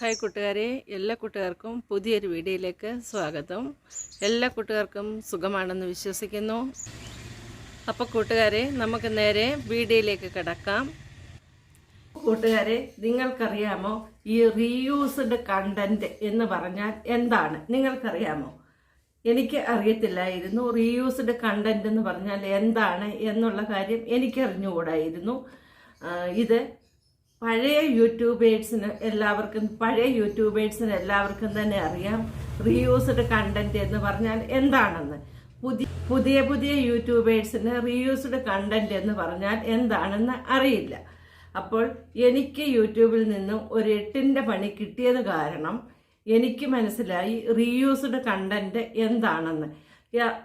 Hi കൂട്ടുകാരെ എല്ലാ കൂട്ടുകാർക്കും പുതിയൊരു വീഡിയോയിലേക്ക് സ്വാഗതം. എല്ലാ കൂട്ടുകാർക്കും സുഖമാണെന്ന് വിശ്വസിക്കുന്നു. അപ്പോൾ കൂട്ടുകാരെ നമുക്ക് നേരെ വീഡിയോയിലേക്ക് കിടക്കാം. കൂട്ടുകാരെ നിങ്ങൾക്കറിയാമോ ഈ റീയൂസ്ഡ് കണ്ടന്റ് എന്ന് പറഞ്ഞാൽ എന്താണ്? നിങ്ങൾക്കറിയാമോ? എനിക്ക് അറിയത്തില്ലായിരുന്നു റീയൂസ്ഡ് കണ്ടന്റ് എന്ന് പറഞ്ഞാൽ എന്താണ് എന്നുള്ള കാര്യം എനിക്കറിഞ്ഞുകൂടായിരുന്നു. ഇത് പഴയ യൂട്യൂബേഴ്സിന് എല്ലാവർക്കും പഴയ യൂട്യൂബേഴ്സിന് എല്ലാവർക്കും തന്നെ അറിയാം റീയൂസ്ഡ് കണ്ടന്റ് എന്ന് പറഞ്ഞാൽ എന്താണെന്ന്. പുതിയ പുതിയ പുതിയ യൂട്യൂബേഴ്സിന് റീയൂസ്ഡ് കണ്ടന്റ് എന്ന് പറഞ്ഞാൽ എന്താണെന്ന് അറിയില്ല. അപ്പോൾ എനിക്ക് യൂട്യൂബിൽ നിന്നും ഒരു എട്ടിന്റെ പണി കിട്ടിയത് കാരണം എനിക്ക് മനസ്സിലായി റീയൂസ്ഡ് കണ്ടന്റ് എന്താണെന്ന്.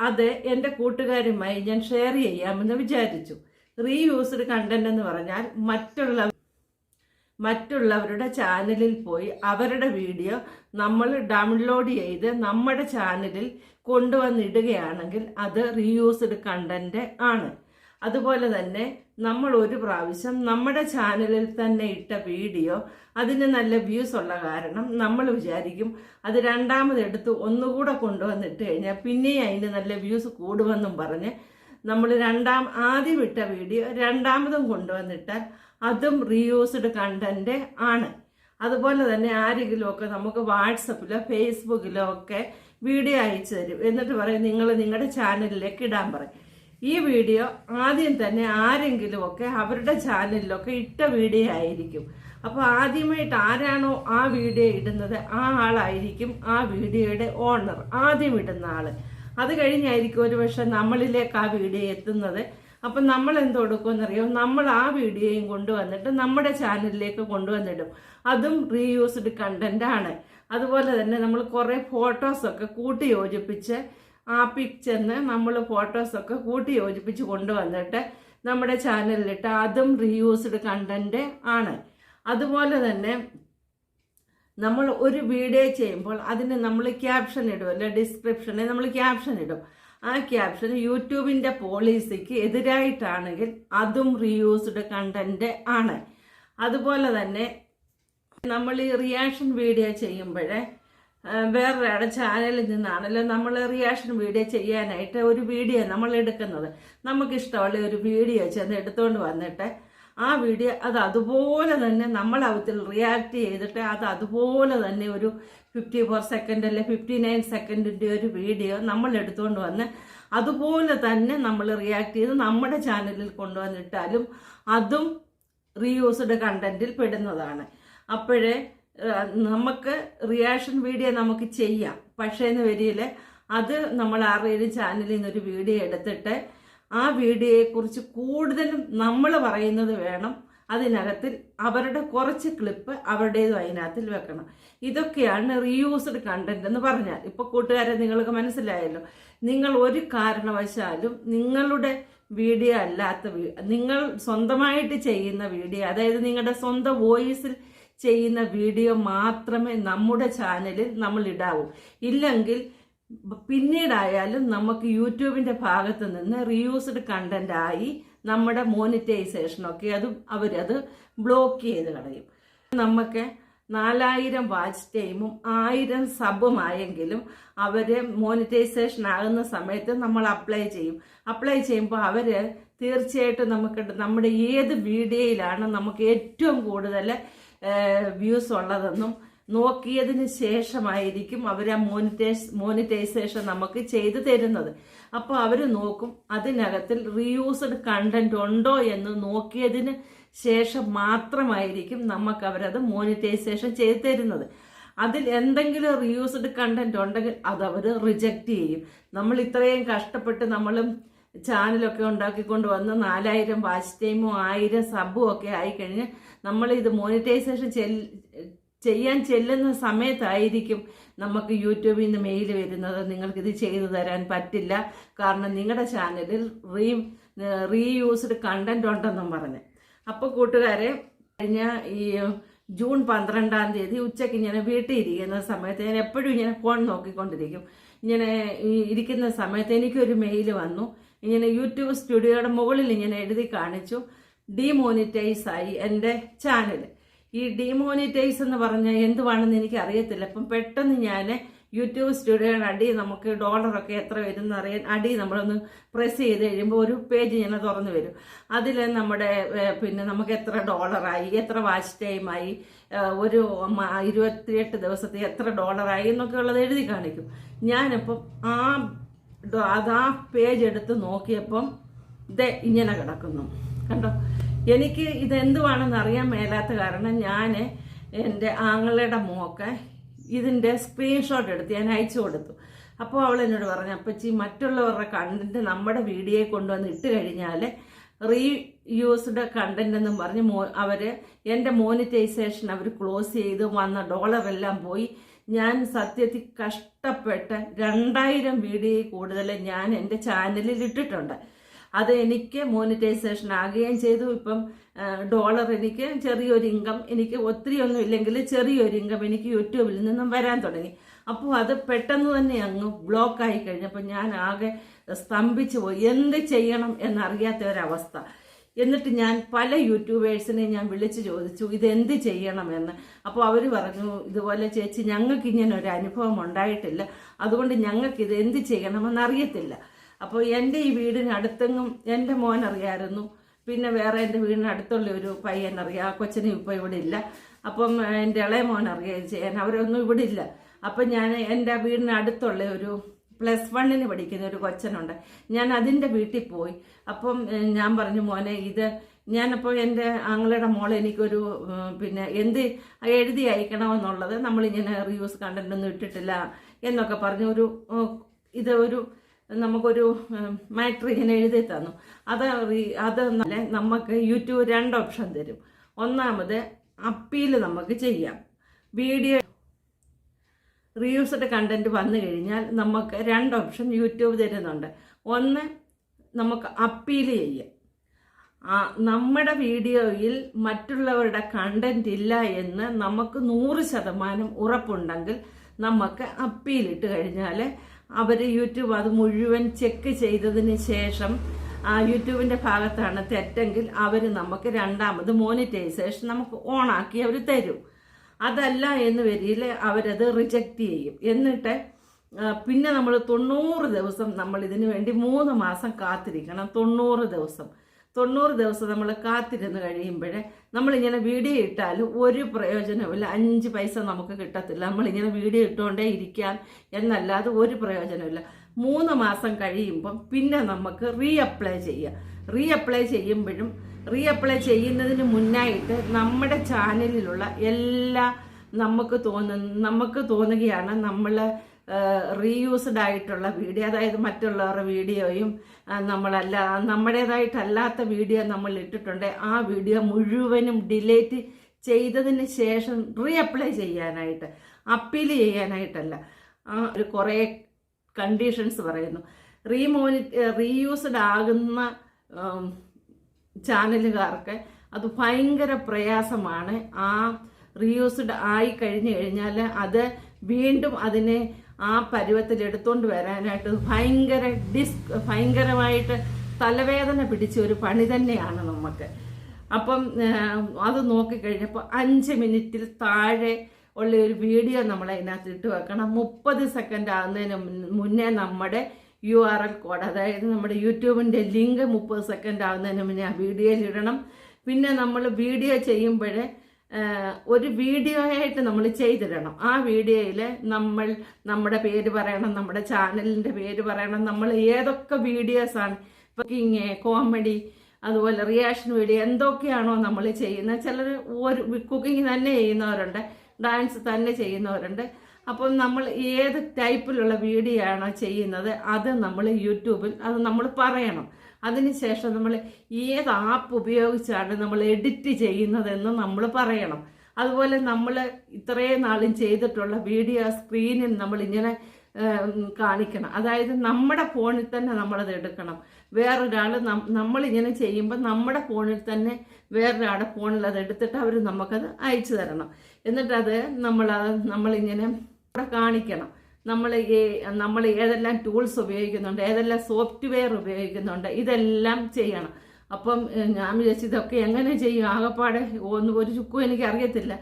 അത് എന്റെ കൂട്ടുകാരുമായി ഞാൻ ഷെയർ ചെയ്യാമെന്ന് വിചാരിച്ചു. റീയൂസ്ഡ് കണ്ടന്റ് എന്ന് പറഞ്ഞാൽ മറ്റുള്ള മറ്റുള്ളവരുടെ ചാനലിൽ പോയി അവരുടെ വീഡിയോ നമ്മൾ ഡൗൺലോഡ് ചെയ്ത് നമ്മുടെ ചാനലിൽ കൊണ്ടുവന്നിടുകയാണെങ്കിൽ അത് റീയൂസ്ഡ് കണ്ടന്റ് ആണ്. അതുപോലെ തന്നെ നമ്മൾ ഒരു പ്രാവശ്യം നമ്മുടെ ചാനലിൽ തന്നെ ഇട്ട വീഡിയോ അതിന് നല്ല വ്യൂസ് ഉള്ള കാരണം നമ്മൾ വിചാരിക്കും അത് രണ്ടാമതെടുത്ത് ഒന്നുകൂടെ കൊണ്ടുവന്നിട്ട് കഴിഞ്ഞാൽ പിന്നെയും അതിന് നല്ല വ്യൂസ് കൂടുമെന്നും പറഞ്ഞ് നമ്മൾ രണ്ടാം ആദ്യം ഇട്ട വീഡിയോ രണ്ടാമതും കൊണ്ടുവന്നിട്ടാൽ അതും റീയൂസ്ഡ് കണ്ടന്റ് ആണ്. അതുപോലെ തന്നെ ആരെങ്കിലും ഒക്കെ നമുക്ക് വാട്സപ്പിലോ ഫേസ്ബുക്കിലോ ഒക്കെ വീഡിയോ അയച്ചു തരും. എന്നിട്ട് പറയും നിങ്ങൾ നിങ്ങളുടെ ചാനലിലേക്ക് ഇടാൻ പറയും. ഈ വീഡിയോ ആദ്യം തന്നെ ആരെങ്കിലുമൊക്കെ അവരുടെ ചാനലിലൊക്കെ ഇട്ട വീഡിയോ ആയിരിക്കും. അപ്പോൾ ആദ്യമായിട്ട് ആരാണോ ആ വീഡിയോ ഇടുന്നത് ആ ആളായിരിക്കും ആ വീഡിയോയുടെ ഓണർ ആദ്യം ഇടുന്ന ആൾ അത് കഴിഞ്ഞായിരിക്കും ഒരുപക്ഷെ നമ്മളിലേക്ക് ആ വീഡിയോ എത്തുന്നത്. അപ്പം നമ്മൾ എന്ത് കൊടുക്കുമെന്നറിയോ നമ്മൾ ആ വീഡിയോയും കൊണ്ടുവന്നിട്ട് നമ്മുടെ ചാനലിലേക്ക് കൊണ്ടുവന്നിടും. അതും റീയൂസ്ഡ് കണ്ടന്റ് ആണ്. അതുപോലെ തന്നെ നമ്മൾ കുറേ ഫോട്ടോസൊക്കെ കൂട്ടി യോജിപ്പിച്ച് ആ പിക്ചറിന് നമ്മൾ ഫോട്ടോസൊക്കെ കൂട്ടി യോജിപ്പിച്ച് കൊണ്ടുവന്നിട്ട് നമ്മുടെ ചാനലിലിട്ട് അതും റീയൂസ്ഡ് കണ്ടന്റ് ആണ്. അതുപോലെ തന്നെ നമ്മൾ ഒരു വീഡിയോ ചെയ്യുമ്പോൾ അതിന് നമ്മൾ ക്യാപ്ഷൻ ഇടുമല്ലോ ഡിസ്ക്രിപ്ഷനെ നമ്മൾ ക്യാപ്ഷൻ ഇടും. ആ ക്യാപ്ഷൻ യൂട്യൂബിന്റെ പോളിസിക്ക് എതിരായിട്ടാണെങ്കിൽ അതും റീയൂസ്ഡ് കണ്ടന്റ് ആണ്. അതുപോലെ തന്നെ നമ്മൾ ഈ റിയാക്ഷൻ വീഡിയോ ചെയ്യുമ്പോഴേ വേറൊരാളുടെ ചാനലിൽ നിന്നാണല്ലോ നമ്മൾ റിയാക്ഷൻ വീഡിയോ ചെയ്യാനായിട്ട് ഒരു വീഡിയോ നമ്മൾ എടുക്കുന്നത് നമുക്കിഷ്ടമുള്ള ഒരു വീഡിയോ ചെന്ന് എടുത്തുകൊണ്ട് വന്നിട്ട് ആ വീഡിയോ അത് അതുപോലെ തന്നെ നമ്മൾ അവത്തിൽ റിയാക്ട് ചെയ്തിട്ട് അത് അതുപോലെ തന്നെ ഒരു ഫിഫ്റ്റി ഫോർ സെക്കൻഡ് അല്ലെ ഫിഫ്റ്റി നയൻ സെക്കൻഡിന്റെ ഒരു വീഡിയോ നമ്മൾ എടുത്തുകൊണ്ട് വന്ന് അതുപോലെ തന്നെ നമ്മൾ റിയാക്ട് ചെയ്ത് നമ്മുടെ ചാനലിൽ കൊണ്ടുവന്നിട്ടാലും അതും റീയൂസ്ഡ് കണ്ടന്റിൽ പെടുന്നതാണ്. അപ്പോഴേ നമുക്ക് റിയാക്ഷൻ വീഡിയോ നമുക്ക് ചെയ്യാം. പക്ഷേ എന്ന് വരിയിൽ അത് നമ്മൾ ആരുടെയും ചാനലിൽ നിന്നൊരു വീഡിയോ എടുത്തിട്ട് ആ വീഡിയോയെക്കുറിച്ച് കൂടുതലും നമ്മൾ പറയുന്നത് വേണം. അതിനകത്തിൽ അവരുടെ കുറച്ച് ക്ലിപ്പ് അവരുടേതും അതിനകത്തിൽ വെക്കണം. ഇതൊക്കെയാണ് റീയൂസ്ഡ് കണ്ടന്റ് എന്ന് പറഞ്ഞാൽ. ഇപ്പൊ കൂട്ടുകാരെ നിങ്ങൾക്ക് മനസ്സിലായല്ലോ. നിങ്ങൾ ഒരു കാരണവശാലും നിങ്ങളുടെ വീഡിയോ അല്ലാത്ത നിങ്ങൾ സ്വന്തമായിട്ട് ചെയ്യുന്ന വീഡിയോ അതായത് നിങ്ങളുടെ സ്വന്തം വോയിസിൽ ചെയ്യുന്ന വീഡിയോ മാത്രമേ നമ്മുടെ ചാനലിൽ നമ്മൾ ഇടാവൂ. ഇല്ലെങ്കിൽ പിന്നീടായാലും നമുക്ക് യൂട്യൂബിന്റെ ഭാഗത്ത് നിന്ന് റീയൂസ്ഡ് കണ്ടന്റ് ആയി നമ്മുടെ മോണിറ്റൈസേഷനൊക്കെ അത് അവരത് ബ്ലോക്ക് ചെയ്ത് കളയും. നമുക്ക് നാലായിരം വാച്ച് ടൈമും ആയിരം സബും ആയെങ്കിലും അവർ മോണിറ്റൈസേഷൻ ആകുന്ന സമയത്ത് നമ്മൾ അപ്ലൈ ചെയ്യും. അപ്ലൈ ചെയ്യുമ്പോൾ അവർ തീർച്ചയായിട്ടും നമുക്ക് നമ്മുടെ ഏത് വീഡിയോയിലാണ് നമുക്ക് ഏറ്റവും കൂടുതൽ വ്യൂസ് ഉള്ളതെന്നും നോക്കിയതിന് ശേഷമായിരിക്കും അവർ ആ മോണിറ്റൈസ് മോണിറ്റൈസേഷൻ നമുക്ക് ചെയ്തു തരുന്നത്. അപ്പോൾ അവർ നോക്കും അതിനകത്തിൽ റീയൂസ്ഡ് കണ്ടന്റ് ഉണ്ടോ എന്ന് നോക്കിയതിന് ശേഷം മാത്രമായിരിക്കും നമുക്ക് അവരത് മോണിറ്റൈസേഷൻ ചെയ്തു തരുന്നത്. അതിൽ എന്തെങ്കിലും റീയൂസ്ഡ് കണ്ടന്റ് ഉണ്ടെങ്കിൽ അത് അവർ റിജക്റ്റ് ചെയ്യും. നമ്മൾ ഇത്രയും കഷ്ടപ്പെട്ട് നമ്മളും ചാനലൊക്കെ ഉണ്ടാക്കിക്കൊണ്ട് വന്ന് നാലായിരം വാച്ച് ടൈമും ആയിരം സബും ഒക്കെ ആയിക്കഴിഞ്ഞ് നമ്മൾ ഇത് മോണിറ്റൈസേഷൻ ചെയ്യാൻ ചെല്ലുന്ന സമയത്തായിരിക്കും നമുക്ക് യൂട്യൂബിൽ നിന്ന് മെയിൽ വരുന്നത്. നിങ്ങൾക്കിത് ചെയ്തു തരാൻ പറ്റില്ല. കാരണം നിങ്ങളുടെ ചാനലിൽ റീ റീയൂസ്ഡ് കണ്ടന്റ് ഉണ്ടെന്നും പറഞ്ഞ്. അപ്പോൾ കൂട്ടുകാരെ കഴിഞ്ഞ ഈ ജൂൺ പന്ത്രണ്ടാം തീയതി ഉച്ചയ്ക്ക് ഇങ്ങനെ വീട്ടിൽ ഇരിക്കുന്ന സമയത്ത് ഞാൻ എപ്പോഴും ഇങ്ങനെ ഫോൺ നോക്കിക്കൊണ്ടിരിക്കും. ഇങ്ങനെ ഇരിക്കുന്ന സമയത്ത് എനിക്കൊരു മെയിൽ വന്നു. ഇങ്ങനെ യൂട്യൂബ് സ്റ്റുഡിയോയുടെ മുകളിൽ ഇങ്ങനെ എഴുതി കാണിച്ചു. ഡിമോണിറ്റൈസ് ആയി എന്റെ ചാനൽ ഈ ഡിമോണിറ്റൈസ് എന്ന് പറഞ്ഞാൽ എന്തുവാണെന്ന് എനിക്ക് അറിയത്തില്ല അപ്പം പെട്ടെന്ന് ഞാൻ യൂട്യൂബ് സ്റ്റുഡിയോയുടെ അടി നമുക്ക് ഡോളറൊക്കെ എത്ര വരും അറിയാൻ അടി നമ്മളൊന്ന് പ്രസ് ചെയ്ത് കഴിയുമ്പോൾ ഒരു പേജ് ഇങ്ങനെ തുറന്നു വരും. അതിൽ നമ്മുടെ പിന്നെ നമുക്ക് എത്ര ഡോളറായി എത്ര വാച്ച് ടൈമായി ഒരു ഇരുപത്തിയെട്ട് ദിവസത്തെ എത്ര ഡോളറായി എന്നൊക്കെ ഉള്ളത് എഴുതി കാണിക്കും. ഞാനിപ്പം ആ അത് ആ പേജ് എടുത്ത് നോക്കിയപ്പം ഇത് ഇങ്ങനെ കിടക്കുന്നു. കണ്ടോ? എനിക്ക് ഇതെന്തുവാണെന്ന് അറിയാൻ മേലാത്ത കാരണം ഞാൻ എന്റെ ആങ്ങളുടെ മോക്ക് ഇതിന്റെ സ്ക്രീൻഷോട്ട് എടുത്ത് ഞാൻ അയച്ചു കൊടുത്തു. അപ്പോൾ അവൾ എന്നോട് പറഞ്ഞു അപ്പച്ചി മറ്റുള്ളവരുടെ കണ്ടന്റ് നമ്മുടെ വീഡിയോയിൽ കൊണ്ടുവന്ന് ഇട്ട് കഴിഞ്ഞാൽ റീ യൂസ്ഡ് കണ്ടന്റ് എന്നും പറഞ്ഞ് മോ അവർ എന്റെ മോണിറ്റൈസേഷൻ അവർ ക്ലോസ് ചെയ്ത് വന്ന ഡോളറെല്ലാം പോയി. ഞാൻ സത്യത്തിൽ കഷ്ടപ്പെട്ട് രണ്ടായിരം വീഡിയോയിൽ കൂടുതൽ ഞാൻ എന്റെ ചാനലിൽ ഇട്ടിട്ടുണ്ട്. അത് എനിക്ക് മോണിറ്റൈസേഷൻ ആകുകയും ചെയ്തു. ഇപ്പം ഡോളർ എനിക്ക് ചെറിയൊരു ഇൻകം എനിക്ക് ഒത്തിരി ഒന്നും ഇല്ലെങ്കിൽ ചെറിയൊരു ഇൻകം എനിക്ക് യൂട്യൂബിൽ നിന്നും വരാൻ തുടങ്ങി. അപ്പോൾ അത് പെട്ടെന്ന് തന്നെ അങ്ങ് ബ്ലോക്ക് ആയി കഴിഞ്ഞപ്പോൾ ഞാൻ ആകെ സ്തംഭിച്ചു പോയി. എന്ത് ചെയ്യണം എന്നറിയാത്ത ഒരവസ്ഥ. എന്നിട്ട് ഞാൻ പല യൂട്യൂബേഴ്സിനെ ഞാൻ വിളിച്ചു ചോദിച്ചു ഇത് എന്ത് ചെയ്യണമെന്ന് അപ്പോൾ അവർ പറഞ്ഞു ഇതുപോലെ ചേച്ചി ഞങ്ങൾക്ക് ഇങ്ങനെ ഒരു അനുഭവം ഉണ്ടായിട്ടില്ല. അതുകൊണ്ട് ഞങ്ങൾക്ക് ഇത് എന്ത് ചെയ്യണമെന്ന് അറിയത്തില്ല. അപ്പോൾ എന്റെ ഈ വീടിന് അടുത്തെങ്ങും എന്റെ മോൻ അറിയാമായിരുന്നു പിന്നെ വേറെ എന്റെ വീടിന് അടുത്തുള്ള ഒരു പയ്യൻ അറിയാം. ആ കൊച്ചിനെ ഇപ്പോൾ ഇവിടെ ഇല്ല. അപ്പം എന്റെ ഇളയ മോൻ അറിയാം ചെയ്യാൻ. അവരൊന്നും ഇവിടെ ഇല്ല. അപ്പം ഞാൻ എന്റെ വീടിന് അടുത്തുള്ള ഒരു പ്ലസ് വണ്ണിന് പഠിക്കുന്ന ഒരു കൊച്ചനുണ്ട്. ഞാൻ അതിന്റെ വീട്ടിൽ പോയി. അപ്പം ഞാൻ പറഞ്ഞു മോനെ ഇത് ഞാനപ്പോൾ എന്റെ ആങ്ങളുടെ മോളെ എനിക്കൊരു പിന്നെ എന്ത് എഴുതി അയക്കണമെന്നുള്ളത് നമ്മളിങ്ങനെ റിവ്യൂസ് കണ്ടന്റ് ഒന്നും ഇട്ടിട്ടില്ല എന്നൊക്കെ പറഞ്ഞു ഒരു ഇത് ഒരു നമുക്കൊരു മാറ്റർ ഇങ്ങനെ എഴുതി തന്നു. അത് അത് നമുക്ക് യൂട്യൂബ് രണ്ട് ഓപ്ഷൻ തരും. ഒന്നാമത് അപ്പീൽ നമുക്ക് ചെയ്യാം. വീഡിയോ റീയൂസ്ഡ് കണ്ടന്റ് വന്നു കഴിഞ്ഞാൽ നമുക്ക് രണ്ട് ഓപ്ഷൻ യൂട്യൂബ് തരുന്നുണ്ട്. ഒന്ന് നമുക്ക് അപ്പീൽ ചെയ്യാം. നമ്മുടെ വീഡിയോയിൽ മറ്റുള്ളവരുടെ കണ്ടന്റ് ഇല്ല എന്ന് നമുക്ക് നൂറ് ശതമാനം ഉറപ്പുണ്ടെങ്കിൽ നമുക്ക് അപ്പീൽ ഇട്ട് കഴിഞ്ഞാൽ അവർ യൂട്യൂബ് അത് മുഴുവൻ ചെക്ക് ചെയ്തതിന് ശേഷം ആ യൂട്യൂബിന്റെ ഭാഗത്താണ് തെറ്റെങ്കിൽ അവർ നമുക്ക് രണ്ടാമത് മോണിറ്റൈസേഷൻ നമുക്ക് ഓണാക്കി അവർ തരും. അതല്ല എന്ന് വരിയിൽ അവരത് റിജക്റ്റ് ചെയ്യും. എന്നിട്ട് പിന്നെ നമ്മൾ തൊണ്ണൂറ് ദിവസം നമ്മൾ ഇതിനു വേണ്ടി മൂന്ന് മാസം കാത്തിരിക്കണം. തൊണ്ണൂറ് ദിവസം. തൊണ്ണൂറ് ദിവസം നമ്മൾ കാത്തിരുന്ന് കഴിയുമ്പോഴേ നമ്മളിങ്ങനെ വീഡിയോ ഇട്ടാലും ഒരു പ്രയോജനമില്ല അഞ്ച് പൈസ നമുക്ക് കിട്ടത്തില്ല. നമ്മളിങ്ങനെ വീഡിയോ ഇട്ടുകൊണ്ടേ ഇരിക്കാം എന്നല്ലാതെ ഒരു പ്രയോജനമില്ല മൂന്ന് മാസം കഴിയുമ്പം പിന്നെ നമുക്ക് റീ അപ്ലൈ ചെയ്യാം. റീ അപ്ലൈ ചെയ്യുമ്പോഴും റീ അപ്ലൈ ചെയ്യുന്നതിന് മുന്നായിട്ട് നമ്മുടെ ചാനലിലുള്ള എല്ലാ നമുക്ക് തോന്നുന്ന നമുക്ക് തോന്നുകയാണ് നമ്മൾ റീയൂസ്ഡ് ആയിട്ടുള്ള വീഡിയോ അതായത് മറ്റുള്ളവരുടെ വീഡിയോയും നമ്മളല്ല നമ്മുടേതായിട്ടല്ലാത്ത വീഡിയോ നമ്മൾ ഇട്ടിട്ടുണ്ട്. ആ വീഡിയോ മുഴുവനും ഡിലേറ്റ് ചെയ്തതിന് ശേഷം റീ അപ്ലൈ ചെയ്യാനായിട്ട് അപ്പീൽ ചെയ്യാനായിട്ടല്ല. ആ ഒരു കുറേ കണ്ടീഷൻസ് പറയുന്നു. റീമോണി റീയൂസ്ഡ് ആകുന്ന ചാനലുകാർക്ക് അത് ഭയങ്കര പ്രയാസമാണ്. ആ റീയൂസ്ഡ് ആയി കഴിഞ്ഞു കഴിഞ്ഞാൽ അത് വീണ്ടും അതിനെ ആ പരുവത്തിൽ എടുത്തുകൊണ്ട് വരാനായിട്ട് ഭയങ്കര ഡിസ്ക് ഭയങ്കരമായിട്ട് തലവേദന പിടിച്ച ഒരു പണി തന്നെയാണ് നമുക്ക് അപ്പം അത് നോക്കിക്കഴിഞ്ഞപ്പോൾ അഞ്ച് മിനിറ്റിൽ താഴെ ഉള്ള ഒരു വീഡിയോ നമ്മൾ അതിനകത്ത് ഇട്ട് വെക്കണം. മുപ്പത് സെക്കൻഡ് ആകുന്നതിന് മുന്നേ നമ്മുടെ യു ആർ എൽ കോഡ് അതായത് നമ്മുടെ യൂട്യൂബിന്റെ ലിങ്ക് മുപ്പത് സെക്കൻഡ് ആകുന്നതിന് മുന്നേ ആ വീഡിയോയിൽ ഇടണം. പിന്നെ നമ്മൾ വീഡിയോ ചെയ്യുമ്പോൾ ഒരു വീഡിയോ ആയിട്ട് നമ്മൾ ചെയ്തിടണം. ആ വീഡിയോയിൽ നമ്മൾ നമ്മുടെ പേര് പറയണം നമ്മുടെ ചാനലിന്റെ പേര് പറയണം നമ്മൾ ഏതൊക്കെ വീഡിയോസാണ് കുക്കിങ് കോമഡി അതുപോലെ റിയാക്ഷൻ വീഡിയോ എന്തൊക്കെയാണോ നമ്മൾ ചെയ്യുന്നത്. ചിലർ ഒരു കുക്കിംഗ് തന്നെ ചെയ്യുന്നവരുണ്ട് ഡാൻസ് തന്നെ ചെയ്യുന്നവരുണ്ട്. അപ്പം നമ്മൾ ഏത് ടൈപ്പിലുള്ള വീഡിയോ ആണോ ചെയ്യുന്നത് അത് നമ്മൾ യൂട്യൂബിൽ അത് നമ്മൾ പറയണം. അതിനുശേഷം നമ്മൾ ഏത് ആപ്പ് ഉപയോഗിച്ചാണ് നമ്മൾ എഡിറ്റ് ചെയ്യുന്നതെന്ന് നമ്മൾ പറയണം. അതുപോലെ നമ്മൾ ഇത്രയും നാളും ചെയ്തിട്ടുള്ള വീഡിയോ സ്ക്രീനിൽ നമ്മൾ ഇങ്ങനെ കാണിക്കണം. അതായത് നമ്മുടെ ഫോണിൽ തന്നെ നമ്മളത് എടുക്കണം. വേറൊരാൾ നമ്മളിങ്ങനെ ചെയ്യുമ്പോൾ നമ്മുടെ ഫോണിൽ തന്നെ വേറൊരാളുടെ ഫോണിൽ അത് എടുത്തിട്ട് അവർ നമുക്കത് അയച്ചു തരണം. എന്നിട്ടത് നമ്മളത് നമ്മളിങ്ങനെ കാണിക്കണം. നമ്മൾ നമ്മൾ ഏതെല്ലാം ടൂൾസ് ഉപയോഗിക്കുന്നുണ്ട് ഏതെല്ലാം സോഫ്റ്റ്വെയർ ഉപയോഗിക്കുന്നുണ്ട് ഇതെല്ലാം ചെയ്യണം. അപ്പം ഞാൻ വിചാരിച്ചു ഇതൊക്കെ എങ്ങനെ ചെയ്യും? ആകപ്പാടെ ഒന്നും ഒരു ചുക്കും എനിക്ക് അറിയത്തില്ല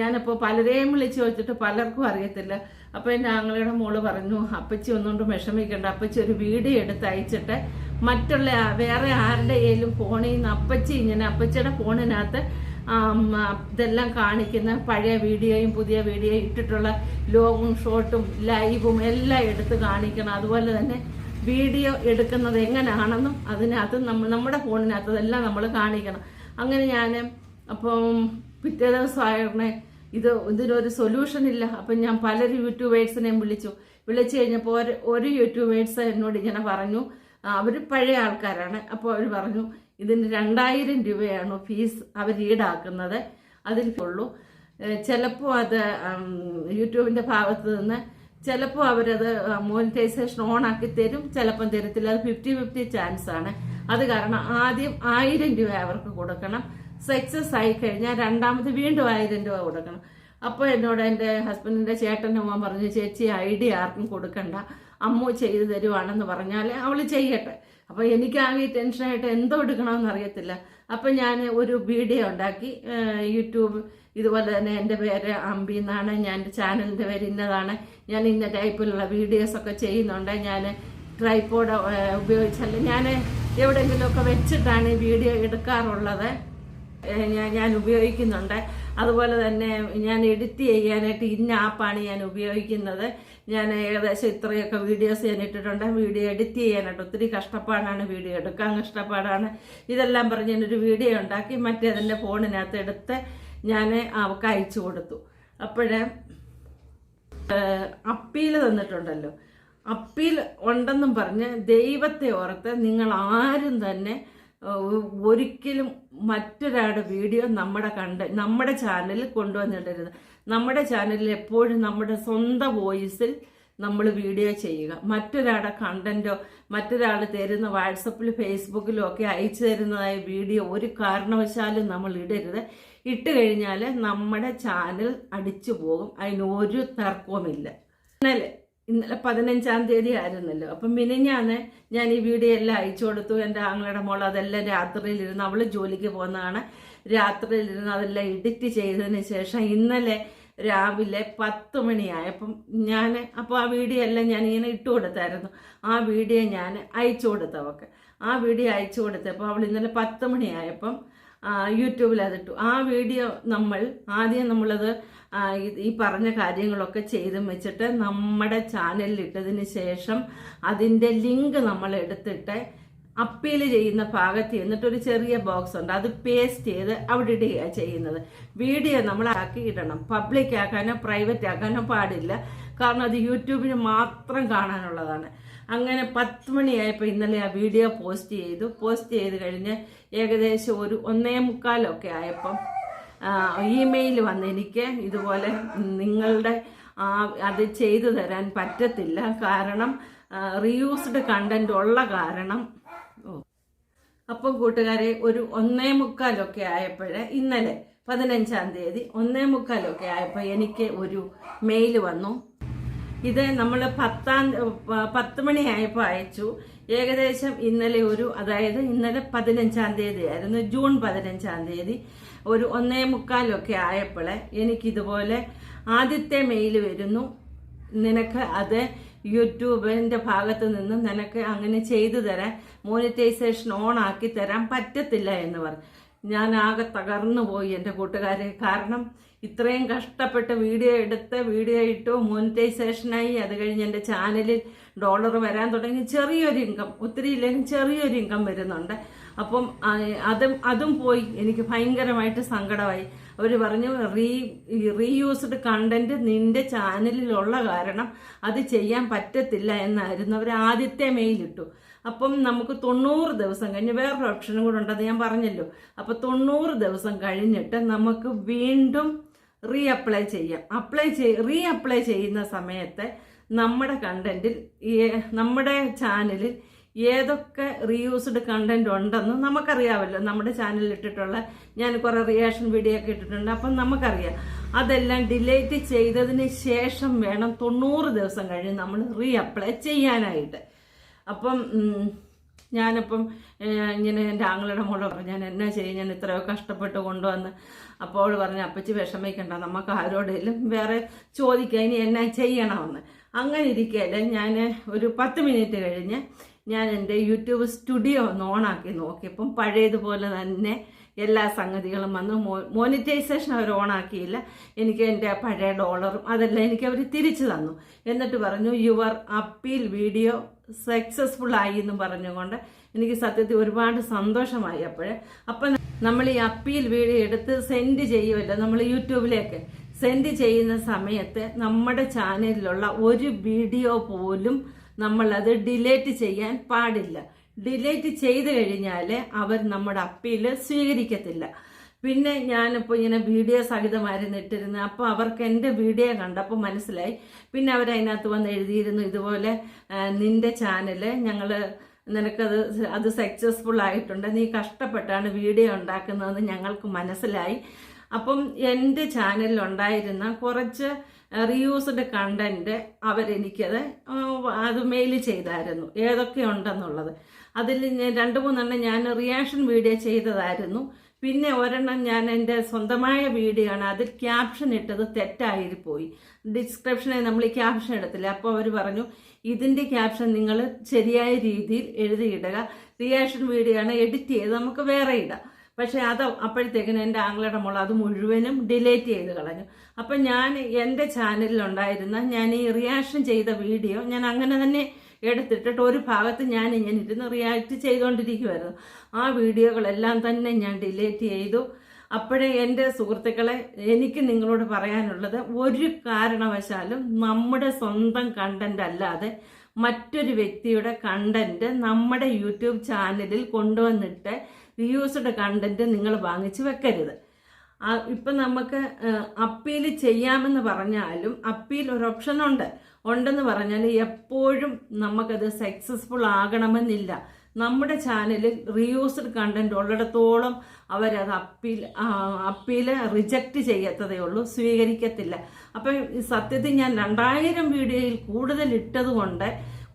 ഞാനപ്പോൾ പലരെയും വിളിച്ച് വെച്ചിട്ട് പലർക്കും അറിയത്തില്ല. അപ്പോൾ എന്റെ ആങ്ങളുടെ മോൾ പറഞ്ഞു അപ്പച്ചി ഒന്നുകൊണ്ട് വിഷമിക്കണ്ട. അപ്പച്ചി ഒരു വീഡിയോ എടുത്ത് അയച്ചിട്ട് മറ്റുള്ള വേറെ ആരുടെ കയ്യിലും ഫോണിൽ നിന്ന് അപ്പച്ചി ഇങ്ങനെ അപ്പച്ചിയുടെ ഫോണിനകത്ത് ഇതെല്ലാം കാണിക്കുന്ന പഴയ വീഡിയോയും പുതിയ വീഡിയോയും ഇട്ടിട്ടുള്ള ലോഗും ഷോട്ടും ലൈവും എല്ലാം എടുത്ത് കാണിക്കണം. അതുപോലെ തന്നെ വീഡിയോ എടുക്കുന്നത് എങ്ങനെയാണെന്നും അതിനകത്ത് നമ്മൾ നമ്മുടെ ഫോണിനകത്ത് ഇതെല്ലാം നമ്മൾ കാണിക്കണം. അങ്ങനെ ഞാൻ അപ്പം പിറ്റേ ദിവസമായിരുന്നെ ഇത് ഇതിനൊരു സൊല്യൂഷൻ ഇല്ല. അപ്പം ഞാൻ പല യൂട്യൂബേഴ്സിനെയും വിളിച്ചു. വിളിച്ചു കഴിഞ്ഞപ്പോൾ ഒരു ഒരു യൂട്യൂബേഴ്സ് എന്നോട് ഇങ്ങനെ പറഞ്ഞു അവർ പഴയ ആൾക്കാരാണ്. അപ്പോൾ അവർ പറഞ്ഞു ഇതിന് രണ്ടായിരം രൂപയാണ് ഫീസ് അവർ ഈടാക്കുന്നത്? അതിൽ ഉള്ളൂ. ചിലപ്പോൾ അത് യൂട്യൂബിന്റെ ഭാഗത്ത് നിന്ന് ചിലപ്പോൾ അവരത് മോണിറ്റൈസേഷൻ ഓൺ ആക്കി തരും. ചിലപ്പം തരത്തില്ല. അത് ഫിഫ്റ്റി ഫിഫ്റ്റി ചാൻസ് ആണ്. അത് കാരണം ആദ്യം ആയിരം രൂപ അവർക്ക് കൊടുക്കണം. സക്സസ് ആയി കഴിഞ്ഞാൽ രണ്ടാമത് വീണ്ടും ആയിരം രൂപ കൊടുക്കണം. അപ്പോൾ എന്നോട് എന്റെ ഹസ്ബൻഡിന്റെ ചേട്ടന്റെ മോൻ പറഞ്ഞു ചേച്ചി ഐ ആർക്കും കൊടുക്കണ്ട. അമ്മു ചെയ്തു തരുവാണെന്ന് പറഞ്ഞാൽ അവൾ ചെയ്യട്ടെ. അപ്പോൾ എനിക്കാകെ ടെൻഷനായിട്ട് എന്തോ എടുക്കണമെന്ന് അറിയത്തില്ല. അപ്പം ഞാൻ ഒരു വീഡിയോ ഉണ്ടാക്കി. യൂട്യൂബ് ഇതുപോലെ തന്നെ എന്റെ പേര് അമ്പി എന്നാണ് ഞാൻ ചാനലിന്റെ പേര് ഇന്നതാണ്. ഞാൻ ഇന്ന ടൈപ്പിലുള്ള വീഡിയോസൊക്കെ ചെയ്യുന്നുണ്ട്. ഞാൻ ട്രൈപ്പോഡ് ഉപയോഗിച്ചല്ല. ഞാൻ എവിടെയെങ്കിലുമൊക്കെ വെച്ചിട്ടാണ് ഈ വീഡിയോ എടുക്കാറുള്ളത്. ഞാൻ ഉപയോഗിക്കുന്നുണ്ട്. അതുപോലെ തന്നെ ഞാൻ എഡിറ്റ് ചെയ്യാനായിട്ട് ഇന്ന ആപ്പാണ് ഞാൻ ഉപയോഗിക്കുന്നത്. ഞാൻ ഏകദേശം ഇത്രയൊക്കെ വീഡിയോസ് ഞാൻ ഇട്ടിട്ടുണ്ട്. വീഡിയോ എഡിറ്റ് ചെയ്യാനായിട്ട് ഒത്തിരി കഷ്ടപ്പാടാണ്. വീഡിയോ എടുക്കാൻ കഷ്ടപ്പാടാണ്. ഇതെല്ലാം പറഞ്ഞ് ഞാനൊരു വീഡിയോ ഉണ്ടാക്കി മറ്റേതിന്റെ ഫോണിനകത്ത് എടുത്ത് ഞാൻ അവൾക്ക് അയച്ചു കൊടുത്തു. അപ്പോഴേ അപ്പീൽ തന്നിട്ടുണ്ടല്ലോ. അപ്പീൽ ഉണ്ടെന്നും പറഞ്ഞ് ദൈവത്തെ ഓർത്ത് നിങ്ങൾ ആരും തന്നെ ഒരിക്കലും മറ്റൊരാളുടെ വീഡിയോ നമ്മുടെ കണ്ട നമ്മുടെ ചാനലിൽ കൊണ്ടുവന്നിടരുത്. നമ്മുടെ ചാനലിൽ എപ്പോഴും നമ്മുടെ സ്വന്തം വോയിസിൽ നമ്മൾ വീഡിയോ ചെയ്യുക. മറ്റൊരാളുടെ കണ്ടന്റോ മറ്റൊരാൾ തരുന്ന വാട്സപ്പിൽ ഫേസ്ബുക്കിലും ഒക്കെ അയച്ചു തരുന്നതായ വീഡിയോ ഒരു കാരണവശാലും നമ്മൾ ഇടരുത്. ഇട്ട് കഴിഞ്ഞാൽ നമ്മുടെ ചാനൽ അടിച്ചു പോകും. അതിനൊരു തർക്കവുമില്ല. ഇന്നലെ ഇന്നലെ പതിനഞ്ചാം തീയതി ആയിരുന്നല്ലോ. അപ്പം മിനിഞ്ഞാന്ന് ഞാൻ ഈ വീഡിയോ എല്ലാം അയച്ചു കൊടുത്തു. എന്റെ ആങ്ങളുടെ മോൾ അതെല്ലാം രാത്രിയിലിരുന്ന് അവൾ ജോലിക്ക് പോകുന്നതാണ്. രാത്രിയിലിരുന്ന് അതെല്ലാം എഡിറ്റ് ചെയ്തതിന് ശേഷം ഇന്നലെ രാവിലെ പത്ത് മണിയായപ്പം ഞാൻ അപ്പോൾ ആ വീഡിയോ എല്ലാം ഞാൻ ഇങ്ങനെ ഇട്ട് കൊടുത്തായിരുന്നു. ആ വീഡിയോ ഞാൻ അയച്ചു കൊടുത്തവക്ക്. ആ വീഡിയോ അയച്ചു കൊടുത്തപ്പോൾ അവൾ ഇന്നലെ പത്ത് മണിയായപ്പം യൂട്യൂബിൽ അതിട്ടു. ആ വീഡിയോ നമ്മൾ ആദ്യം നമ്മളത് ഈ പറഞ്ഞ കാര്യങ്ങളൊക്കെ ചെയ്തും വെച്ചിട്ട് നമ്മുടെ ചാനലിൽ ഇട്ടതിന് ശേഷം അതിന്റെ ലിങ്ക് നമ്മൾ എടുത്തിട്ട് അപ്പീൽ ചെയ്യുന്ന ഭാഗത്ത് എന്നിട്ട് ഒരു ചെറിയ ബോക്സ് ഉണ്ട്. അത് പേസ്റ്റ് ചെയ്ത് അവിടെ ഇടുകയാണ് ചെയ്യുന്നത്. വീഡിയോ നമ്മൾ ആക്കി ഇടണം. പബ്ലിക് ആക്കാനോ പ്രൈവറ്റ് ആക്കാനോ പാടില്ല. കാരണം അത് യൂട്യൂബിന് മാത്രം കാണാനുള്ളതാണ്. അങ്ങനെ പത്ത് മണിയായപ്പോൾ ഇന്നലെ ആ വീഡിയോ പോസ്റ്റ് ചെയ്തു. പോസ്റ്റ് ചെയ്ത് കഴിഞ്ഞ് ഏകദേശം ഒരു ഒന്നേ മുക്കാലൊക്കെ ആയപ്പം ഇമെയിൽ വന്ന് എനിക്ക് ഇതുപോലെ നിങ്ങളുടെ അത് ചെയ്തു തരാൻ പറ്റത്തില്ല. കാരണം റീയൂസ്ഡ് കണ്ടന്റ് ഉള്ള കാരണം. അപ്പം കൂട്ടുകാരെ ഒരു ഒന്നേ മുക്കാലൊക്കെ ആയപ്പോഴേ ഇന്നലെ പതിനഞ്ചാം തീയതി ഒന്നേ മുക്കാലൊക്കെ ആയപ്പോൾ എനിക്ക് ഒരു മെയിൽ വന്നു. ഇത് നമ്മൾ പത്താം പത്ത് മണിയായപ്പോൾ അയച്ചു. ഏകദേശം ഇന്നലെ ഒരു അതായത് ഇന്നലെ പതിനഞ്ചാം തീയതി ആയിരുന്നു ജൂൺ പതിനഞ്ചാം തീയതി. ഒരു ഒന്നേ മുക്കാലൊക്കെ ആയപ്പോഴേ എനിക്കിതുപോലെ ആദ്യത്തെ മെയിൽ വരുന്നു. നിനക്ക് അത് യൂട്യൂബിന്റെ ഭാഗത്ത് നിന്ന് നിനക്ക് അങ്ങനെ ചെയ്തു തരാൻ മോണിറ്റൈസേഷൻ ഓൺ ആക്കി തരാൻ പറ്റത്തില്ല എന്ന് പറഞ്ഞു. ഞാൻ ആകെ തകർന്നു പോയി എന്റെ കൂട്ടുകാരെ. കാരണം ഇത്രയും കഷ്ടപ്പെട്ട് വീഡിയോ എടുത്ത് വീഡിയോ ഇട്ടു മോണിറ്റൈസേഷനായി അത് കഴിഞ്ഞ് എന്റെ ചാനലിൽ ഡോളർ വരാൻ തുടങ്ങി. ചെറിയൊരു ഇൻകം ഒത്തിരി ഇല്ലെങ്കിൽ ചെറിയൊരു ഇൻകം വരുന്നുണ്ട്. അപ്പം അതും അതും പോയി. എനിക്ക് ഭയങ്കരമായിട്ട് സങ്കടമായി. അവർ പറഞ്ഞു റീ റീയൂസ്ഡ് കണ്ടന്റ് നിന്റെ ചാനലിലുള്ള കാരണം അത് ചെയ്യാൻ പറ്റത്തില്ല എന്നായിരുന്നു. അവർ ആദ്യത്തെ മെയിലിട്ടു അപ്പം നമുക്ക് തൊണ്ണൂറ് ദിവസം കഴിഞ്ഞ് വേറൊരു ഓപ്ഷനും കൂടെ ഉണ്ടെന്ന് ഞാൻ പറഞ്ഞല്ലോ. അപ്പം തൊണ്ണൂറ് ദിവസം കഴിഞ്ഞിട്ട് നമുക്ക് വീണ്ടും റീ അപ്ലൈ ചെയ്യാം. അപ്ലൈ ചെയ് റീ അപ്ലൈ ചെയ്യുന്ന സമയത്ത് നമ്മുടെ കണ്ടന്റിൽ നമ്മുടെ ചാനലിൽ ഏതൊക്കെ റീയൂസ്ഡ് കണ്ടന്റ് ഉണ്ടെന്ന് നമുക്കറിയാമല്ലോ നമ്മുടെ ചാനലിൽ ഇട്ടിട്ടുള്ള ഞാൻ കുറേ റിയാക്ഷൻ വീഡിയോ ഒക്കെ ഇട്ടിട്ടുണ്ട് അപ്പം നമുക്കറിയാം. അതെല്ലാം ഡിലേറ്റ് ചെയ്തതിന് ശേഷം വേണം തൊണ്ണൂറ് ദിവസം കഴിഞ്ഞ് നമ്മൾ റീ അപ്ലൈ ചെയ്യാനായിട്ട്. അപ്പം ഞാനിപ്പം ഇങ്ങനെ എന്റെ ആങ്ങളുടെ മോൾ പറഞ്ഞു ഞാൻ എന്നാ ചെയ്യും ഞാൻ ഇത്രയോ കഷ്ടപ്പെട്ട് കൊണ്ടുവന്ന്. അപ്പോൾ പറഞ്ഞു അപ്പച്ചി വിഷമിക്കണ്ട നമുക്ക് ആരോടെങ്കിലും വേറെ ചോദിക്കാം ഇനി എന്നാ ചെയ്യണമെന്ന്. അങ്ങനെ ഇരിക്കല്ലേ ഞാൻ ഒരു പത്ത് മിനിറ്റ് കഴിഞ്ഞ് ഞാൻ എന്റെ യൂട്യൂബ് സ്റ്റുഡിയോ ഒന്ന് ഓണാക്കി നോക്കിയപ്പം പഴയതുപോലെ തന്നെ എല്ലാ സംഗതികളും വന്നു. മോണിറ്റൈസേഷൻ അവർ ഓണാക്കിയില്ല. എനിക്ക് എന്റെ പഴയ ഡോളറും അതെല്ലാം എനിക്ക് അവർ തിരിച്ചു തന്നു. എന്നിട്ട് പറഞ്ഞു യുവർ അപ്പീൽ വീഡിയോ സക്സസ്ഫുൾ ആയി എന്ന് പറഞ്ഞുകൊണ്ട് എനിക്ക് സത്യത്തിൽ ഒരുപാട് സന്തോഷമായി അപ്പോഴേ അപ്പം നമ്മൾ ഈ അപ്പീൽ വീഡിയോ എടുത്ത് സെൻഡ് ചെയ്യുമല്ലോ. നമ്മൾ യൂട്യൂബിലേക്ക് സെൻഡ് ചെയ്യുന്ന സമയത്ത് നമ്മുടെ ചാനലിലുള്ള ഒരു വീഡിയോ പോലും നമ്മളത് ഡിലേറ്റ് ചെയ്യാൻ പാടില്ല. ഡിലേറ്റ് ചെയ്ത് കഴിഞ്ഞാൽ അവർ നമ്മുടെ അപ്പീൽ സ്വീകരിക്കത്തില്ല. പിന്നെ ഞാനിപ്പോൾ ഇങ്ങനെ വീഡിയോ സഹിതമായിരുന്നു ഇട്ടിരുന്നത് അപ്പോൾ അവർക്ക് എന്റെ വീഡിയോ കണ്ടപ്പോൾ മനസ്സിലായി. പിന്നെ അവരതിനകത്ത് വന്ന് എഴുതിയിരുന്നു ഇതുപോലെ നിന്റെ ചാനൽ ഞങ്ങൾ നിനക്കത് അത് സക്സസ്ഫുൾ ആയിട്ടുണ്ട്. നീ കഷ്ടപ്പെട്ടാണ് വീഡിയോ ഉണ്ടാക്കുന്നതെന്ന് ഞങ്ങൾക്ക് മനസ്സിലായി. അപ്പം എന്റെ ചാനലിൽ ഉണ്ടായിരുന്ന കുറച്ച് റീയൂസ്ഡ് കണ്ടന്റ് അവരെനിക്കത് അത് മെയിൽ ചെയ്തായിരുന്നു. ഏതൊക്കെ ഉണ്ടെന്നുള്ളത്. അതിൽ രണ്ട് മൂന്നെണ്ണം ഞാൻ റിയാക്ഷൻ വീഡിയോ ചെയ്തതായിരുന്നു. പിന്നെ ഒരെണ്ണം ഞാൻ എന്റെ സ്വന്തമായ വീഡിയോ ആണ് അതിൽ ക്യാപ്ഷൻ ഇട്ടത് തെറ്റായി പോയി ഡിസ്ക്രിപ്ഷനിൽ നമ്മൾ ഈ ക്യാപ്ഷൻ എടുത്തില്ല അപ്പോൾ അവർ പറഞ്ഞു ഇതിന്റെ ക്യാപ്ഷൻ നിങ്ങൾ ശരിയായ രീതിയിൽ എഴുതിയിടുക. റിയാക്ഷൻ വീഡിയോ ആണ് എഡിറ്റ് ചെയ്ത് നമുക്ക് വേറെ ഇടാം. പക്ഷെ അത് അപ്പോഴത്തേക്കിന് എന്റെ ആംഗ്ലയുടെ മോൾ അത് മുഴുവനും ഡിലേറ്റ് ചെയ്ത് കളഞ്ഞു. അപ്പം ഞാൻ എന്റെ ചാനലിലുണ്ടായിരുന്ന ഞാൻ ഈ റിയാക്ഷൻ ചെയ്ത വീഡിയോ ഞാൻ അങ്ങനെ തന്നെ എടുത്തിട്ടിട്ട് ഒരു ഭാഗത്ത് ഞാൻ ഇങ്ങനെ ഇരുന്ന് റിയാക്ട് ചെയ്തുകൊണ്ടിരിക്കുമായിരുന്നു ആ വീഡിയോകളെല്ലാം തന്നെ ഞാൻ ഡിലീറ്റ് ചെയ്തു. അപ്പോഴേ എന്റെ സുഹൃത്തുക്കളെ എനിക്ക് നിങ്ങളോട് പറയാനുള്ളത് ഒരു കാരണവശാലും നമ്മുടെ സ്വന്തം കണ്ടന്റ് അല്ലാതെ മറ്റൊരു വ്യക്തിയുടെ കണ്ടന്റ് നമ്മുടെ യൂട്യൂബ് ചാനലിൽ കൊണ്ടുവന്നിട്ട് വ്യൂസ്ഡ് കണ്ടന്റ് നിങ്ങൾ വാങ്ങിച്ചു വെക്കരുത്. ഇപ്പം നമുക്ക് അപ്പീൽ ചെയ്യാമെന്ന് പറഞ്ഞാലും അപ്പീൽ ഒരു ഓപ്ഷൻ ഉണ്ട്. ഉണ്ടെന്ന് പറഞ്ഞാൽ എപ്പോഴും നമുക്കത് സക്സസ്ഫുൾ ആകണമെന്നില്ല. നമ്മുടെ ചാനലിൽ റീയൂസ്ഡ് കണ്ടന്റ് ഉള്ളിടത്തോളം അവരത് അപ്പീൽ അപ്പീൽ റിജക്റ്റ് ചെയ്യത്തതേ ഉള്ളൂ സ്വീകരിക്കത്തില്ല. അപ്പം സത്യത്തിൽ ഞാൻ രണ്ടായിരം വീഡിയോയിൽ കൂടുതൽ ഇട്ടതുകൊണ്ട്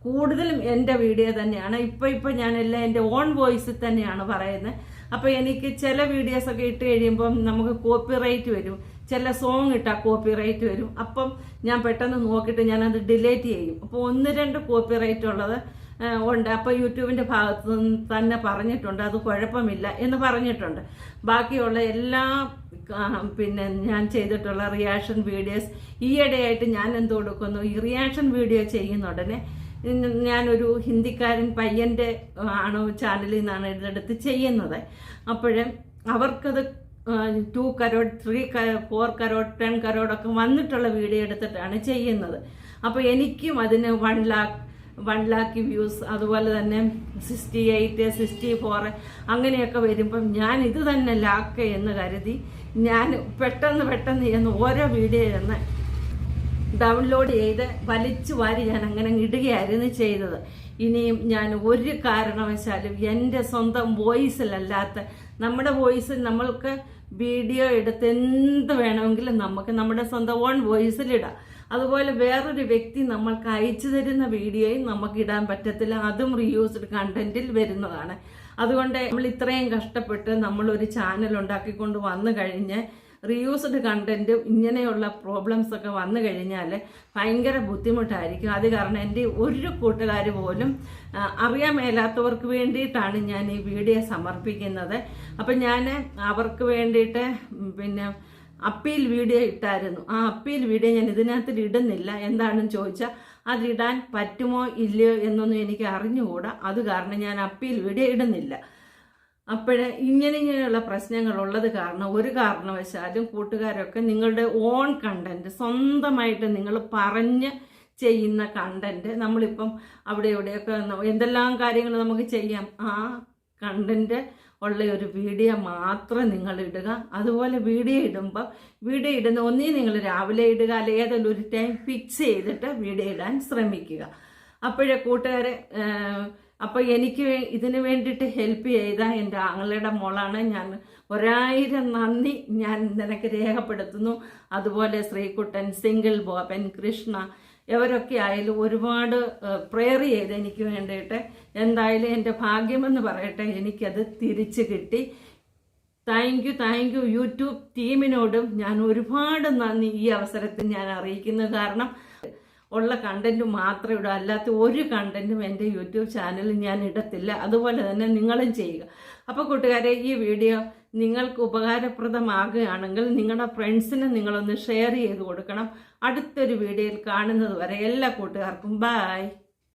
കൂടുതലും എന്റെ വീഡിയോ തന്നെയാണ്. ഇപ്പം ഇപ്പം ഞാനെല്ലാം എന്റെ ഓൺ വോയിസിൽ തന്നെയാണ് പറയുന്നത്. അപ്പോൾ എനിക്ക് ചില വീഡിയോസൊക്കെ ഇട്ട് കഴിയുമ്പം നമുക്ക് കോപ്പിറൈറ്റ് വരും. ചില സോങ് ഇട്ടാൽ കോപ്പിറൈറ്റ് വരും. അപ്പം ഞാൻ പെട്ടെന്ന് നോക്കിയിട്ട് ഞാനത് ഡിലേറ്റ് ചെയ്യും. അപ്പോൾ ഒന്ന് രണ്ട് കോപ്പിറൈറ്റ് ഉള്ളത് ഉണ്ട്. അപ്പോൾ യൂട്യൂബിന്റെ ഭാഗത്ത് നിന്ന് തന്നെ പറഞ്ഞിട്ടുണ്ട്. അത് കുഴപ്പമില്ല എന്ന് പറഞ്ഞിട്ടുണ്ട്. ബാക്കിയുള്ള എല്ലാ പിന്നെ ഞാൻ ചെയ്തിട്ടുള്ള റിയാക്ഷൻ വീഡിയോസ് ഈയിടെയായിട്ട് ഞാൻ എന്ത് കൊടുക്കുന്നു? ഈ റിയാക്ഷൻ വീഡിയോ ചെയ്യുന്ന ഉടനെ ഞാനൊരു ഹിന്ദിക്കാരൻ പയ്യന്റെ ആണ് ചാനലിൽ നിന്നാണ് ഇതെടുത്ത് ചെയ്യുന്നത്. അപ്പോഴേ അവർക്കത് two crore three four crore ten കരോഡൊക്കെ വന്നിട്ടുള്ള വീഡിയോ എടുത്തിട്ടാണ് ചെയ്യുന്നത്. അപ്പോൾ എനിക്കും അതിന് one lakh one lakh views അതുപോലെ തന്നെ സിക്സ്റ്റി എയ്റ്റ് സിക്സ്റ്റി ഫോർ അങ്ങനെയൊക്കെ വരുമ്പം ഞാൻ ഇത് തന്നെ ലാക്ക് എന്ന് കരുതി ഞാൻ പെട്ടെന്ന് പെട്ടെന്ന് ചെയ്യുന്ന ഓരോ വീഡിയോ എന്ന് ഡൗൺലോഡ് ചെയ്ത് വലിച്ചു വാരി ഞാൻ അങ്ങനെ ഇടുകയായിരുന്നു ചെയ്തത്. ഇനിയും ഞാൻ ഒരു കാരണവശാലും എന്റെ സ്വന്തം വോയിസിലല്ലാത്ത നമ്മുടെ വോയിസിൽ നമ്മൾക്ക് വീഡിയോ എടുത്ത് എന്ത് വേണമെങ്കിലും നമുക്ക് നമ്മുടെ സ്വന്തം ഓൺ വോയിസിലിടാം അതുപോലെ വേറൊരു വ്യക്തി നമ്മൾക്ക് അയച്ചു തരുന്ന വീഡിയോയും നമുക്ക് ഇടാൻ പറ്റത്തില്ല. അതും റീയൂസ്ഡ് കണ്ടന്റിൽ വരുന്നതാണ്. അതുകൊണ്ട് നമ്മൾ ഇത്രയും കഷ്ടപ്പെട്ട് നമ്മളൊരു ചാനൽ ഉണ്ടാക്കിക്കൊണ്ട് വന്നു കഴിഞ്ഞ് റീയൂസ്ഡ് കണ്ടന്റും ഇങ്ങനെയുള്ള പ്രോബ്ലംസ് ഒക്കെ വന്നു കഴിഞ്ഞാൽ ഭയങ്കര ബുദ്ധിമുട്ടായിരിക്കും. അത് കാരണം എന്റെ ഒരു കൂട്ടുകാർ പോലും അറിയാൻ മേലാത്തവർക്ക് വേണ്ടിയിട്ടാണ് ഞാൻ ഈ വീഡിയോ സമർപ്പിക്കുന്നത്. അപ്പം ഞാൻ അവർക്ക് വേണ്ടിയിട്ട് പിന്നെ അപ്പീൽ വീഡിയോ ഇട്ടായിരുന്നു. ആ അപ്പീൽ വീഡിയോ ഞാൻ ഇതിനകത്ത് ഇടുന്നില്ല. എന്താണെന്ന് ചോദിച്ചാൽ അതിടാൻ പറ്റുമോ ഇല്ലയോ എന്നൊന്നും എനിക്ക് അറിഞ്ഞുകൂടാ. അത് കാരണം ഞാൻ അപ്പീൽ വീഡിയോ ഇടുന്നില്ല. അപ്പോഴേ ഇങ്ങനെ ഇങ്ങനെയുള്ള പ്രശ്നങ്ങൾ ഉള്ളത് കാരണം ഒരു കാരണവശാലും കൂട്ടുകാരൊക്കെ നിങ്ങളുടെ ഓൺ കണ്ടന്റ് സ്വന്തമായിട്ട് നിങ്ങൾ പറഞ്ഞ് ചെയ്യുന്ന കണ്ടന്റ് നമ്മളിപ്പം അവിടെ ഇവിടെയൊക്കെ എന്തെല്ലാം കാര്യങ്ങൾ നമുക്ക് ചെയ്യാം ആ കണ്ടന്റ് ഉള്ള ഒരു വീഡിയോ മാത്രം നിങ്ങൾ ഇടുക. അതുപോലെ വീഡിയോ ഇടുമ്പോൾ വീഡിയോ ഇടുന്ന ഒന്നേ നിങ്ങൾ രാവിലെ ഇടുക അല്ലെ ഏതെങ്കിലും ഒരു ടൈം ഫിക്സ് ചെയ്തിട്ട് വീഡിയോ ഇടാൻ ശ്രമിക്കുക. അപ്പോഴേ കൂട്ടുകാരെ അപ്പോൾ എനിക്ക് ഇതിന് വേണ്ടിയിട്ട് ഹെൽപ്പ് ചെയ്ത എന്റെ ആങ്ങളുടെ മോളാണ്. ഞാൻ ഒരായിരം നന്ദി ഞാൻ നിനക്ക് രേഖപ്പെടുത്തുന്നു. അതുപോലെ ശ്രീകുട്ടൻ സിംഗിൾ ബോബൻ കൃഷ്ണ ഇവരൊക്കെ ആയാലും ഒരുപാട് പ്രെയർ ചെയ്ത് എനിക്ക് വേണ്ടിയിട്ട്. എന്തായാലും എന്റെ ഭാഗ്യമെന്ന് പറയട്ടെ എനിക്കത് തിരിച്ചു കിട്ടി. Thank you thank you YouTube ടീമിനോടും ഞാൻ ഒരുപാട് നന്ദി ഈ അവസരത്തിൽ ഞാൻ അറിയിക്കുന്നു. കാരണം ഉള്ള കണ്ടന്റ് മാത്രം ഇടൂ. അല്ലാത്ത ഒരു കണ്ടന്റും എന്റെ യൂട്യൂബ് ചാനലിൽ ഞാൻ ഇടത്തില്ല. അതുപോലെ തന്നെ നിങ്ങളും ചെയ്യുക. അപ്പോൾ കൂട്ടുകാരെ ഈ വീഡിയോ നിങ്ങൾക്ക് ഉപകാരപ്രദമാകുകയാണെങ്കിൽ നിങ്ങളുടെ ഫ്രണ്ട്സിന് നിങ്ങളൊന്ന് ഷെയർ ചെയ്ത് കൊടുക്കണം. അടുത്തൊരു വീഡിയോയിൽ കാണുന്നത് വരെ എല്ലാ കൂട്ടുകാർക്കും ബായ്